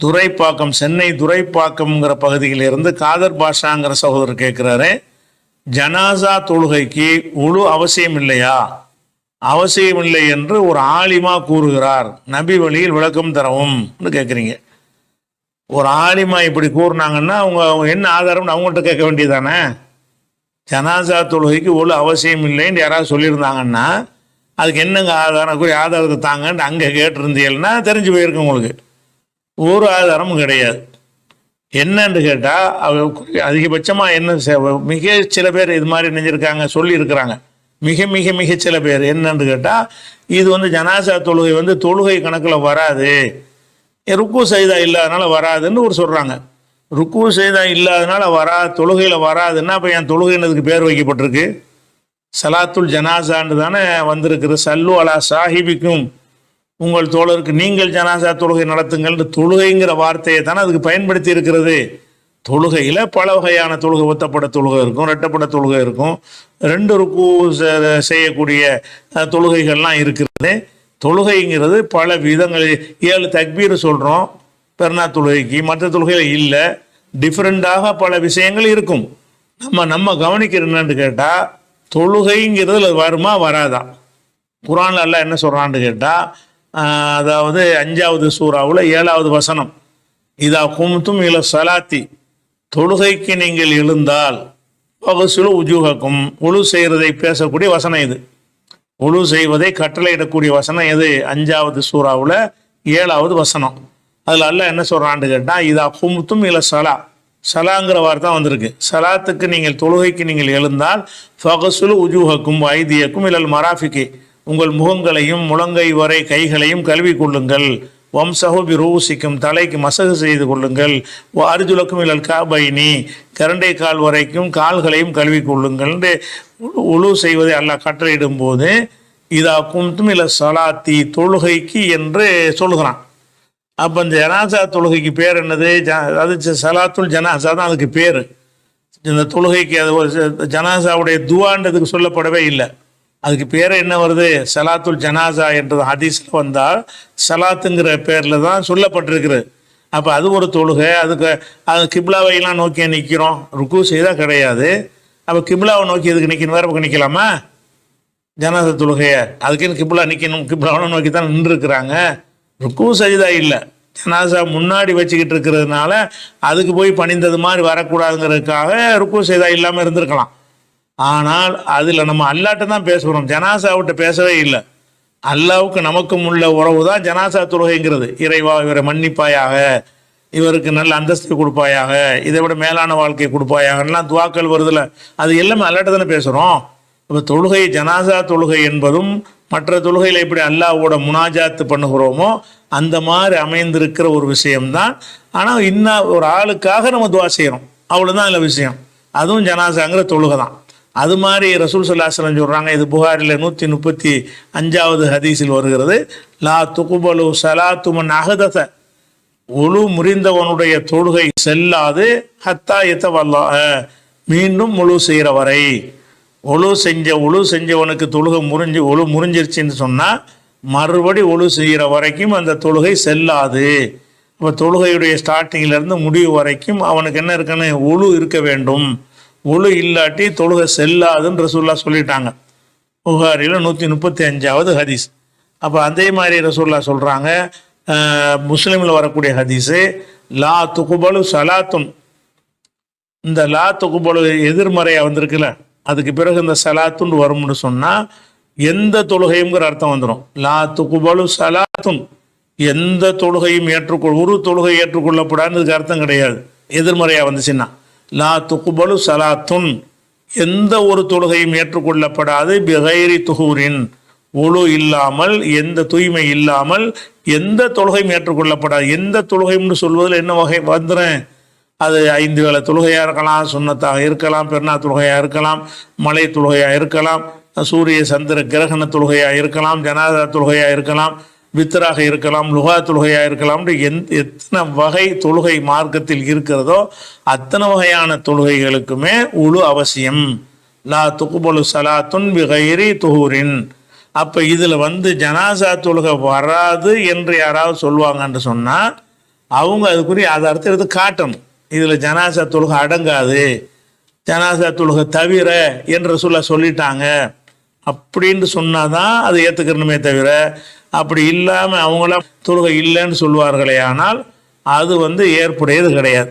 துரைப்பாக்கம் சென்னை துரைப்பாக்கம்ங்கிற பகுதியிலிருந்து காதர் பாஷாங்கிற சகோதரர் கேட்குறாரு ஜனாசா தொழுகைக்கு முழு அவசியம் இல்லையா அவசியம் இல்லை என்று ஒரு ஆலிமா கூறுகிறார் நபி வழியில் விளக்கம் தரவும் கேட்குறீங்க ஒரு ஆலிமா இப்படி கூறுனாங்கன்னா அவங்க அவங்க என்ன ஆதாரம்னு அவங்கள்ட்ட கேட்க வேண்டியதானே? ஜனாசா தொழுகைக்கு ஒரு அவசியம் இல்லைன்னு யாராவது சொல்லியிருந்தாங்கன்னா அதுக்கு என்னங்க ஆதாரம் கூறி ஆதாரத்தை தாங்கன்னு அங்கே கேட்டிருந்தீங்கன்னா தெரிஞ்சு போயிருக்கு உங்களுக்கு. ஒரு ஆதாரமும் கிடையாது. என்னன்னு கேட்டால் அதிகபட்சமாக என்ன செ- மிக சில பேர் இது மாதிரி நினைஞ்சிருக்காங்க சொல்லியிருக்கிறாங்க. மிக மிக மிக சில பேர் என்னன்னு கேட்டால் இது வந்து ஜனாசா தொழுகை வந்து தொழுகை கணக்கில் வராது. ருக்கு செய்தா இல்லாதனால வராதுன்னு ஒரு சொல்கிறாங்க ருக்கு செய்தா இல்லாதனால வரா தொழுகையில் வராதுன்னா அப்போ என் தொழுகைன்னதுக்கு பேர் வைக்கப்பட்டிருக்கு. சலாத்துல் ஜனாசான்னு தானே வந்திருக்குது. சல்லு அலா சாஹிபிக்கும். உங்கள் தோழருக்கு நீங்கள் ஜனாசா தொழுகை நடத்துங்கள் தொழுகைங்கிற வார்த்தையை தானே அதுக்கு பயன்படுத்தி இருக்கிறது. தொழுகையில் பல வகையான தொழுகை ஒத்தப்பட தொழுகை இருக்கும் ரெட்டப்பட தொழுகை இருக்கும். ரெண்டு ருக்கு செய்யக்கூடிய தொழுகைகள்லாம் இருக்கிறது. தொழுகைங்கிறது பல விதங்களில் ஏழு தக்பீர் சொல்கிறோம் பெருநா தொழுகைக்கு மற்ற தொழுகையில் இல்லை. டிஃப்ரெண்ட்டாக பல விஷயங்கள் இருக்கும். நம்ம நம்ம கவனிக்கிற என்னன்னு கேட்டால் தொழுகைங்கிறதுல வருமா வராதா? குரான்ல எல்லாம் என்ன சொல்கிறான்னு கேட்டால் அதாவது அஞ்சாவது சூறாவில் ஏழாவது வசனம். இதா கும்தும் இல சலாத்தி தொழுகைக்கு நீங்கள் எழுந்தால் பகுசுல உஜூகக்கும் உழு செய்கிறதை பேசக்கூடிய வசனம் இது. உழு செய்வதை கட்டளையிடக்கூடிய வசனம் எது? அஞ்சாவது சூறாவில் ஏழாவது வசனம். அதில் அல்ல என்ன சொல்கிறான்னு கேட்டால் இதா கும்தும் இல சலா. சலாங்கிற வார்த்தை வந்திருக்கு. சலாத்துக்கு நீங்கள் தொழுகைக்கு நீங்கள் எழுந்தால் ஃபகசுலு உஜூகக்கும் ஐதியக்கும் இல்லை மராஃபிக்கு உங்கள் முகங்களையும் முழங்கை வரை கைகளையும் கல்வி கொள்ளுங்கள். வம்சஹு ரூசிக்கும் தலைக்கு மசகு செய்து கொள்ளுங்கள். வ அர்ஜுலக்கும் இல்லல் காபைனி கரண்டை கால் வரைக்கும் கால்களையும் கழுவி கொள்ளுங்கள் என்று உழு செய்வதை அல்லாஹ் கட்டளையிடும் போது இதா கும்தும் இல்லை சலாத்தி தொழுகைக்கு என்று சொல்லுகிறான். அப்போ இந்த ஜனாசா தொழுகைக்கு பேர் என்னது? ஜ- அது சலாத்துல் ஜனாசா தான் அதுக்கு பேர். இந்த தொழுகைக்கு அது ஒரு ஜனாசாவுடைய துவான்றதுக்கு சொல்லப்படவே இல்லை. அதுக்கு பேர் என்ன வருது? சலாத்துல் ஜனாசா என்றது ஹதீஸில் வந்தால் சலாத்துங்கிற பேரில் தான் சொல்லப்பட்டிருக்கிறது அப்போ அது ஒரு தொழுகை அதுக்கு அது கிப்லாவையெல்லாம் நோக்கி நிற்கிறோம் ருக்கு செய்தால் கிடையாது. அப்போ கிப்லாவை நோக்கி எதுக்கு நிற்கணும் வேறு பக்கம் நிற்கலாமா ஜனாசா தொழுகையை. அதுக்குன்னு கிப்லா நிற்கணும் கிப்லாவை நோக்கி தான் நின்றுருக்குறாங்க. ருக்கு சரிதா இல்லை. ஜனாசா முன்னாடி வச்சுக்கிட்டு இருக்கிறதுனால அதுக்கு போய் பணிந்தது மாதிரி வரக்கூடாதுங்கிறதுக்காக ருக்கு செய்தா இல்லாமல் இருந்திருக்கலாம். ஆனால் அதில் நம்ம அல்லாட்ட தான் பேசுகிறோம். ஜனாசாவிட்ட பேசவே இல்லை. அல்லாவுக்கு நமக்கும் உள்ள உறவு தான் ஜனாசா தொழுகைங்கிறது. இறைவா இவரை மன்னிப்பாயாக இவருக்கு நல்ல அந்தஸ்து கொடுப்பாயாக இதை விட மேலான வாழ்க்கை கொடுப்பாயாகலாம் துவாக்கள் வருதுல. அது எல்லாமே அல்லாட்ட தானே பேசுகிறோம் இப்போ தொழுகை ஜனாசா தொழுகை என்பதும் மற்ற தொழுகையில் எப்படி அல்லாவோட முனாஜாத்து பண்ணுகிறோமோ அந்த மாதிரி அமைந்திருக்கிற ஒரு விஷயம்தான். ஆனால் இன்னும் ஒரு ஆளுக்காக நம்ம துவா செய்கிறோம் அவ்வளோதான் இல்லை விஷயம். அதுவும் ஜனாசாங்கிற தொழுகை தான். அது மாதிரி ரசூல் சல்லாஸ்லம் சொல்கிறாங்க இது புகாரில் நூற்றி முப்பத்தி அஞ்சாவது ஹதீஸில் வருகிறது. லா துகுபலு சலாத்துமன் அகதத ஒழு முறிந்தவனுடைய தொழுகை செல்லாது. ஹத்தா எத்தவல்லா மீண்டும் முழு செய்கிற வரை ஒழு செஞ்ச ஒழு செஞ்சவனுக்கு தொழுகை முறிஞ்சு ஒழு முறிஞ்சிருச்சுன்னு சொன்னால் மறுபடி ஒழு செய்கிற வரைக்கும் அந்த தொழுகை செல்லாது. இப்போ தொழுகையுடைய ஸ்டார்டிங்லேருந்து முடிவு வரைக்கும் அவனுக்கு என்ன இருக்குன்னு ஒழு இருக்க வேண்டும். ஒழு இல்லாட்டி தொழுகை செல்லாதுன்னு ரசூல்லா சொல்லிட்டாங்க. புகாரியில் நூற்றி முப்பத்தி அஞ்சாவது ஹதீஸ். அப்போ அதே மாதிரி ரசூல்லா சொல்கிறாங்க முஸ்லீமில் வரக்கூடிய ஹதீஸு லா துகுபலு சலாத்துன். இந்த லா துகுபலு எதிர்மறையாக வந்திருக்குல்ல அதுக்கு பிறகு இந்த சலாத்துன்னு வரும்னு சொன்னால் எந்த தொழுகையுங்கிற அர்த்தம் வந்துடும் லா துகுபலு சலாத்துன். எந்த தொழுகையும் ஏற்றுக்கொள் ஒரு தொழுகை ஏற்றுக்கொள்ளப்படாதுக்கு அர்த்தம் கிடையாது. எதிர்மறையாக வந்துச்சுன்னா. லா துகுபலு சலாத்துன். எந்த ஒரு தொழுகையும் ஏற்றுக்கொள்ளப்படாது. பிகைரி துகூரின் ஒழு இல்லாமல் எந்த தூய்மை இல்லாமல் எந்த தொழுகையும் ஏற்றுக்கொள்ளப்படாது. எந்த தொழுகைன்னு சொல்வதில் என்ன வகை வந்துறேன் அது ஐந்து வேளை தொழுகையாக இருக்கலாம் சுண்ணத்தாக இருக்கலாம் பெருநா தொழுகையாக இருக்கலாம் மலை தொழுகையாக இருக்கலாம் சூரிய சந்திர கிரகண தொழுகையாக இருக்கலாம் ஜனாதா தொழுகையாக இருக்கலாம் வித்தராக இருக்கலாம் லுகா தொழுகையாக இருக்கலாம் எந் எத்தனை வகை தொழுகை மார்க்கத்தில் இருக்கிறதோ அத்தனை வகையான தொழுகைகளுக்குமே உழு அவசியம். லா துகுபலு சலாத்துன் பிகைரி துகூரின் அப்போ இதில் வந்து ஜனாசா தொழுகை வராது என்று யாராவது சொல்லுவாங்கன்னு சொன்னால் அவங்க அதுக்குரிய ஆதாரத்தை எடுத்து காட்டணும். இதில் ஜனாசா தொழுகை அடங்காது ஜனாசா தொழுகை தவிர என்று சொல்ல சொல்லிட்டாங்க. அப்படின்னு சொன்னாதான் அதை ஏற்றுக்கணுமே தவிர அப்படி இல்லாமல் அவங்கள தொழுகை இல்லைன்னு சொல்லுவார்களே ஆனால் அது வந்து ஏற்புடையது கிடையாது.